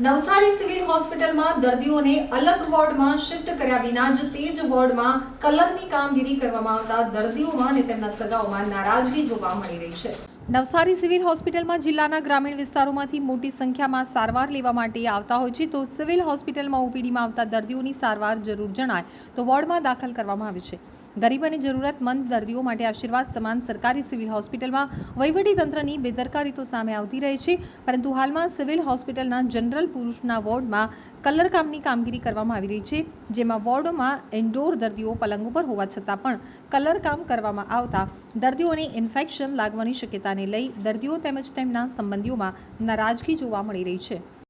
Navsari civil હોસ્પિટલમાં દર્દીઓને અલગ વોર્ડમાં શિફ્ટ કર્યા વિના જ તે જ વોર્ડમાં કલરની કામગીરી કરવામાં આવતા દર્દીઓમાં અને તેમના સગાઓમાં નારાજગી જોવા મળી રહી છે. નવસારી સિવિલ હોસ્પિટલમાં જિલ્લાના ગ્રામીણ વિસ્તારોમાંથી મોટી સંખ્યામાં સારવાર લેવા માટે આવતા હોય છે, તો સિવિલ હોસ્પિટલમાં ઓપીડીમાં આવતા દર્દીઓની સારવાર જરૂર જણાય, તો વોર્ડમાં દાખલ કરવામાં આવે છે. ગરીબ અને જરૂરતમંદ દર્દીઓ માટે આશીર્વાદ સમાન સરકારી સિવિલ હોસ્પિટલમાં વહીવટી તંત્રની બેદરકારી તો સામે આવતી રહે છે. પરંતુ હાલમાં સિવિલ હોસ્પિટલના જનરલ પુરુષના વોર્ડમાં કલરકામની કામગીરી કરવામાં આવી રહી છે, જેમાં વોર્ડોમાં ઇન્ડોર દર્દીઓ પલંગ ઉપર હોવા છતાં પણ કલરકામ કરવામાં આવતા દર્દીઓને ઇન્ફેક્શન લાગવાની શક્યતાને લઈ દર્દીઓ તેમજ તેમના સંબંધીઓમાં નારાજગી જોવા મળી રહી છે.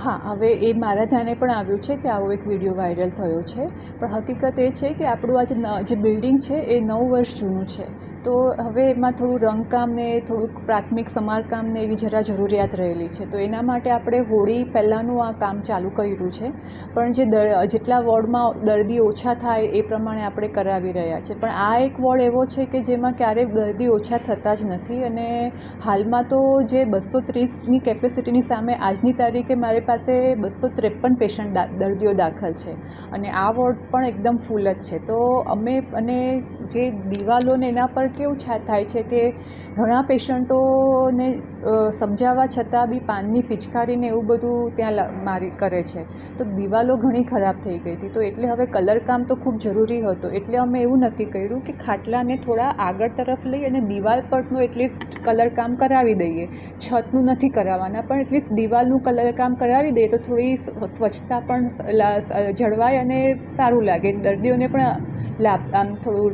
હા, હવે એ મારા ધ્યાને પણ આવ્યું છે કે આવો એક વીડિયો વાયરલ થયો છે. પણ હકીકત એ છે કે આપણું આ જે બિલ્ડિંગ છે એ નવ વર્ષ જૂનું છે. તો હવે એમાં થોડું રંગકામ ને થોડુંક પ્રાથમિક સમારકામ ને એવી જરા જરૂરિયાત રહેલી છે. તો એના માટે આપણે હોળી પહેલાંનું આ કામ ચાલુ કર્યું છે. પણ જે દર, જેટલા વોર્ડમાં દર્દી ઓછા થાય એ પ્રમાણે આપણે કરાવી રહ્યા છે. પણ આ એક વોર્ડ એવો છે કે જેમાં ક્યારેય દર્દી ઓછા થતા જ નથી અને હાલમાં તો જે બસો ત્રીસની કેપેસિટીની સામે આજની તારીખે મારી પાસે બસો ત્રેપન પેશન્ટ દર્દીઓ દાખલ છે. અને આ વોર્ડ પણ એકદમ ફૂલ જ છે. તો અમે અને જે દિવાલોને એના પર કેવું થાય છે કે ઘણા પેશન્ટોને સમજાવવા છતાં બી પાનની પિચકારીને એવું બધું ત્યાં મારી કરે છે. તો દિવાલો ઘણી ખરાબ થઈ ગઈ હતી. તો એટલે હવે કલરકામ તો ખૂબ જરૂરી હતું. એટલે અમે એવું નક્કી કર્યું કે ખાટલાને થોડા આગળ તરફ લઈ અને દિવાલ પરનું એટલીસ્ટ કલરકામ કરાવી દઈએ. છતનું નથી કરાવવાના, પણ એટલીસ્ટ દિવાલનું કલરકામ કરાવી દઈએ તો થોડી સ્વ- સ્વચ્છતા પણ જળવાય અને સારું લાગે. દર્દીઓને પણ લાભ, આમ થોડું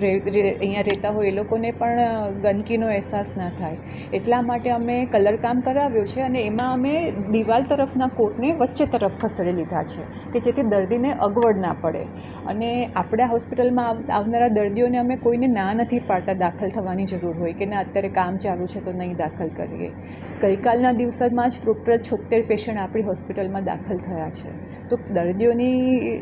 અહીંયા રહેતા હોય એ લોકોને પણ ગંદકીનો અહેસાસ ના થાય. એટલા માટે અમે કલરકામ કરાવ્યું છે અને એમાં અમે દિવાલ તરફના કોટને વચ્ચે તરફ ખસેડી લીધા છે કે જેથી દર્દીને અગવડ ના પડે. અને આપણા હોસ્પિટલમાં આવનારા દર્દીઓને અમે કોઈને ના નથી પાડતા દાખલ થવાની જરૂર હોય કે ના અત્યારે કામ ચાલુ છે તો નહીં દાખલ કરીએ. ગઈકાલના દિવસમાં જ ટોટલ છોતેર પેશન્ટ આપણી હોસ્પિટલમાં દાખલ થયા છે. તો દર્દીઓની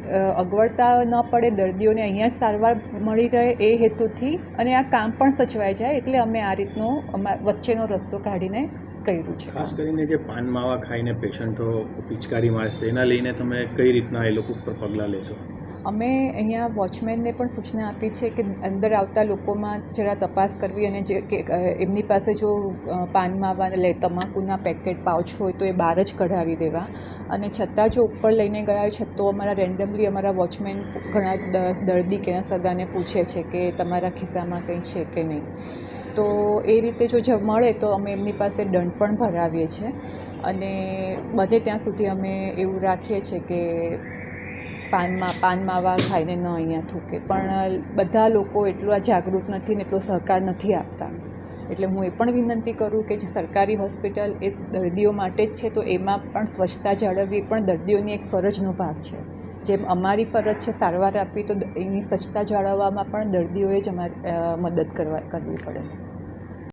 અગવડતા ન પડે, દર્દીઓને અહીંયા જ સારવાર મળી રહે એ હેતુથી અને આ કામ પણ સચવાઈ જાય એટલે અમે આ રીતનો વચ્ચેનો રસ્તો કાઢીને કર્યું છે. ખાસ કરીને જે પાન માવા ખાઈને પેશન્ટો પિચકારી મારે એના લઈને તમે કઈ રીતના એ લોકો ઉપર પગલાં લેશો? અમે અહીંયા વોચમેનને પણ સૂચના આપી છે કે અંદર આવતા લોકોમાં જરા તપાસ કરવી અને જે કે એમની પાસે જો પાન માવા તમાકુના પેકેટ, પાઉચ હોય તો એ બહાર જ કઢાવી દેવા. અને છતાં જો ઉપર લઈને ગયા છે તો અમારા રેન્ડમલી અમારા વોચમેન ઘણા દર્દી કે સગાને પૂછે છે કે તમારા ખિસ્સામાં કંઈ છે કે નહીં. તો એ રીતે જો મળે તો અમે એમની પાસે દંડ પણ ભરાવીએ છીએ. અને બધે ત્યાં સુધી અમે એવું રાખીએ છીએ કે પાનમાં પાન માવા ખાઈને ન અહીંયા થૂકે. પણ બધા લોકો એટલા જાગૃત નથી ને એટલો સહકાર નથી આપતા. એટલે હું એ પણ વિનંતી કરું કે જે સરકારી હોસ્પિટલ એ દર્દીઓ માટે જ છે, તો એમાં પણ સ્વચ્છતા જાળવવી પણ દર્દીઓની એક ફરજનો ભાગ છે. જેમ અમારી ફરજ છે સારવાર આપવી, તો એની સ્વચ્છતા જાળવવામાં પણ દર્દીઓએ જ અમારી મદદ કરવા, કરવી પડે.